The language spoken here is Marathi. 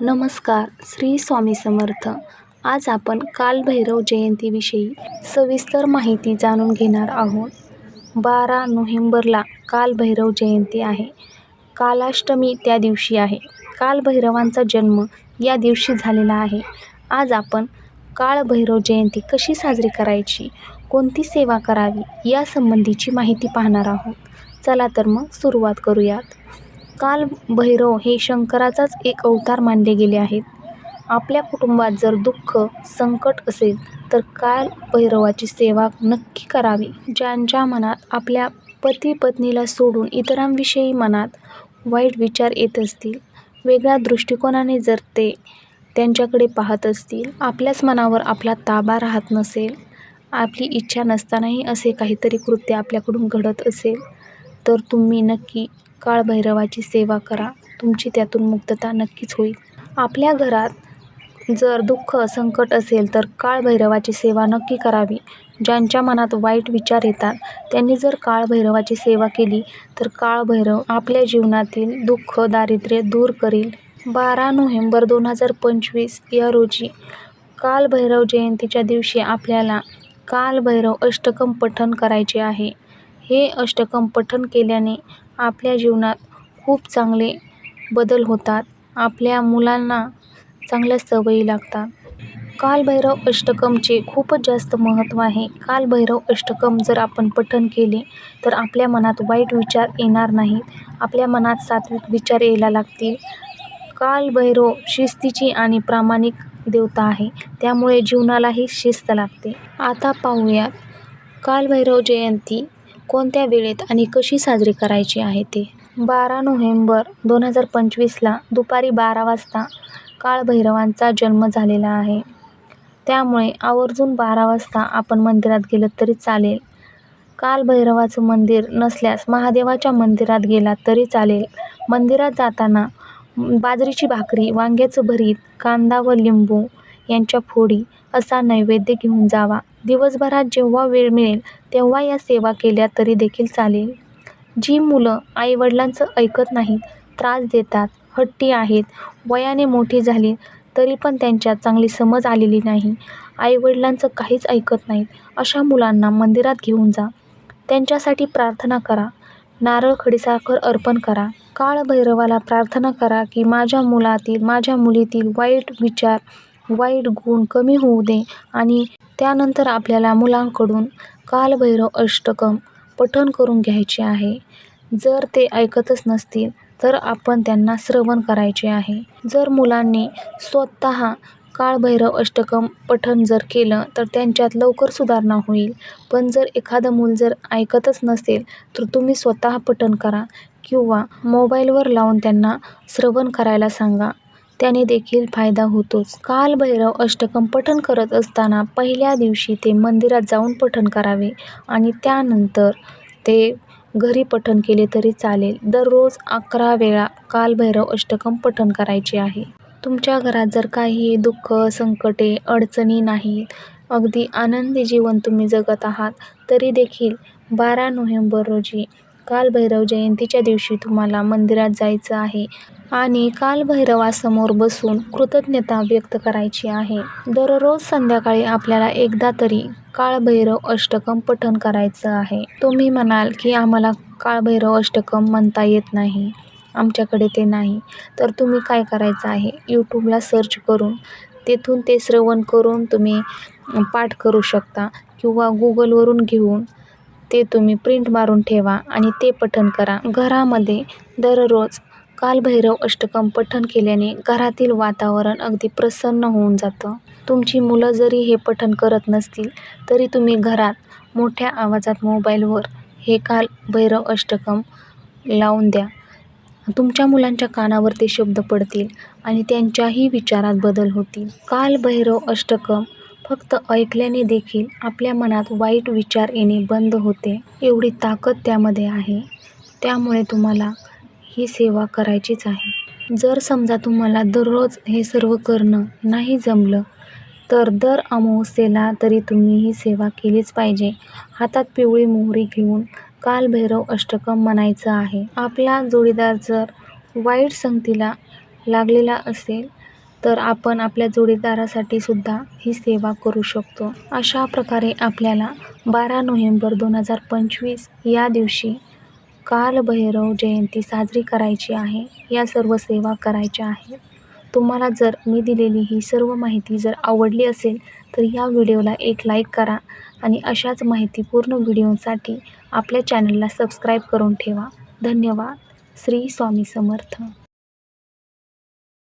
नमस्कार श्री स्वामी समर्थ. आज आपण कालभैरव जयंतीविषयी सविस्तर माहिती जाणून घेणार आहोत. बारा नोव्हेंबरला कालभैरव जयंती आहे. कालाष्टमी त्या दिवशी आहे. कालभैरवांचा जन्म या दिवशी झालेला आहे. आज आपण काळभैरव जयंती कशी साजरी करायची कोणती सेवा करावी या संबंधीची माहिती पाहणार आहोत. चला तर मग सुरुवात करूयात. काल भैरव हे शंकराचाच एक अवतार मानले गेले आहेत. आपल्या कुटुंबात जर दुःख संकट असेल तर काल भैरवाची सेवा नक्की करावी. ज्यांच्या मनात आपल्या पती पत्नीला सोडून इतरांविषयी मनात वाईट विचार येत असतील वेगळ्या दृष्टिकोनाने जर ते त्यांच्याकडे पाहत असतील आपल्याच मनावर आपला ताबा राहत नसेल आपली इच्छा नसतानाही असे काहीतरी कृत्य आपल्याकडून घडत असेल तर तुम्ही नक्की काळभैरवाची सेवा करा. तुमची त्यातून मुक्तता नक्कीच होईल. आपल्या घरात जर दुःख संकट असेल तर काळभैरवाची सेवा नक्की करावी. ज्यांच्या मनात वाईट विचार येतात त्यांनी जर काळभैरवाची सेवा केली तर काळभैरव आपल्या जीवनातील दुःख दारिद्र्य दूर करील. बारा नोव्हेंबर दोन हजार पंचवीस या रोजी कालभैरव जयंतीच्या दिवशी आपल्याला कालभैरव अष्टकम पठण करायचे आहे. हे अष्टकम पठण केल्याने आपल्या जीवनात खूप चांगले बदल होतात. आपल्या मुलांना चांगल्या सवयी लागतात. कालभैरव अष्टकमचे खूपच जास्त महत्त्व आहे. कालभैरव अष्टकम जर आपण पठण केले तर आपल्या मनात वाईट विचार येणार नाहीत. आपल्या मनात सात्विक विचार यायला लागतील. कालभैरव शिस्तीची आणि प्रामाणिक देवता आहे. त्यामुळे जीवनालाही शिस्त लागते. आता पाहूयात कालभैरव जयंती कोणत्या वेळेत आणि कशी साजरी करायची आहे ते? बारा नोव्हेंबर दोन हजार पंचवीसला दुपारी बारा वाजता काळभैरवांचा जन्म झालेला आहे. त्यामुळे आवर्जून बारा वाजता आपण मंदिरात गेलं तरी चालेल. कालभैरवाचं मंदिर नसल्यास महादेवाच्या मंदिरात गेलात तरी चालेल. मंदिरात जाताना बाजरीची भाकरी वांग्याचं भरीत कांदा व लिंबू यांच्या फोडी असा नैवेद्य घेऊन जावा. दिवसभरात जेव्हा वेळ मिळेल तेव्हा या सेवा केल्या तरी देखील चालेल. जी मुलं आईवडिलांचं ऐकत नाहीत त्रास देतात हट्टी आहेत वयाने मोठी झाली तरी पण त्यांच्यात चांगली समज आलेली नाही. आईवडिलांचं काहीच ऐकत नाहीत अशा मुलांना मंदिरात घेऊन जा. त्यांच्यासाठी प्रार्थना करा. नारळ खडीसाखर अर्पण करा. काळभैरवाला प्रार्थना करा की माझ्या मुलातील माझ्या मुलीतील वाईट विचार वाईट गुण कमी होऊ दे आणि त्यानंतर आपल्याला मुलांकडून कालभैरव अष्टकम पठण करून घ्यायचे आहे. जर ते ऐकतच नसतील तर आपण त्यांना श्रवण करायचे आहे. जर मुलांनी स्वतः काळभैरव अष्टकम पठण जर केलं तर त्यांच्यात लवकर सुधारणा होईल. पण जर एखादं मूल जर ऐकतच नसेल तर तुम्ही स्वतः पठण करा किंवा मोबाईलवर लावून त्यांना श्रवण करायला सांगा. त्याने देखील फायदा होतोच. कालभैरव अष्टकम पठण करत असताना पहिल्या दिवशी ते मंदिरात जाऊन पठण करावे आणि त्यानंतर ते घरी पठण केले तरी चालेल. दररोज अकरा वेळा कालभैरव अष्टकम पठण करायचे आहे. तुमच्या घरात जर काही दुःख संकटे अडचणी नाहीत अगदी आनंदी जीवन तुम्ही जगत आहात तरी देखील बारा नोव्हेंबर रोजी कालभैरव जयंतीच्या दिवशी तुम्हाला मंदिरात जायचं आहे. आणि कालभैरवासमोर बसून कृतज्ञता व्यक्त करायची आहे. दररोज संध्याकाळी आपल्याला एकदा तरी काळभैरव अष्टकम पठण करायचं आहे. तुम्ही म्हणाल की आम्हाला काळभैरव अष्टकम म्हणता येत नाही. आमच्याकडे ते नाही. तर तुम्ही काय करायचं आहे? यूट्यूबला सर्च करून तेथून ते श्रवण करून तुम्ही पाठ करू शकता किंवा गुगलवरून घेऊन ते तुम्ही प्रिंट मारून ठेवा आणि ते पठण करा. घरामध्ये दररोज कालभैरव अष्टकम पठण केल्याने घरातील वातावरण अगदी प्रसन्न होऊन जातं. तुमची मुलं जरी हे पठण करत नसतील तरी तुम्ही घरात मोठ्या आवाजात मोबाईलवर हे कालभैरव अष्टकम लावून द्या. तुमच्या मुलांच्या कानावर ते शब्द पडतील आणि त्यांच्याही विचारात बदल होतील. कालभैरव अष्टकम फक्त ऐकल्याने देखील आपल्या मनात वाईट विचार येणे बंद होते. एवढी ताकद त्यामध्ये आहे. त्यामुळे तुम्हाला ही सेवा करायचीच आहे. जर समजा तुम्हाला दररोज हे सर्व करणं नाही जमलं तर दर अमावस्येला तरी तुम्ही ही सेवा केलीच पाहिजे. हातात पिवळी मोहरी घेऊन कालभैरव अष्टकम म्हणायचं आहे. आपला जोडीदार जर वाईट संगतीला लागलेला असेल तर आपण आपल्या जोडीदारासाठी सुद्धा ही सेवा करू शकतो. अशा प्रकारे आपल्याला बारा नोव्हेंबर दोन हजार पंचवीस या दिवशी कालभैरव जयंती साजरी करायची आहे या सर्व सेवा करायच्या आहेत तुम्हाला जर मी दिलेली ही सर्व माहिती जर आवडली असेल तर या व्हिडिओला एक लाईक करा आणि अशाच माहितीपूर्ण व्हिडिओसाठी आपल्या चॅनलला सबस्क्राईब करून ठेवा. धन्यवाद. श्री स्वामी समर्थ.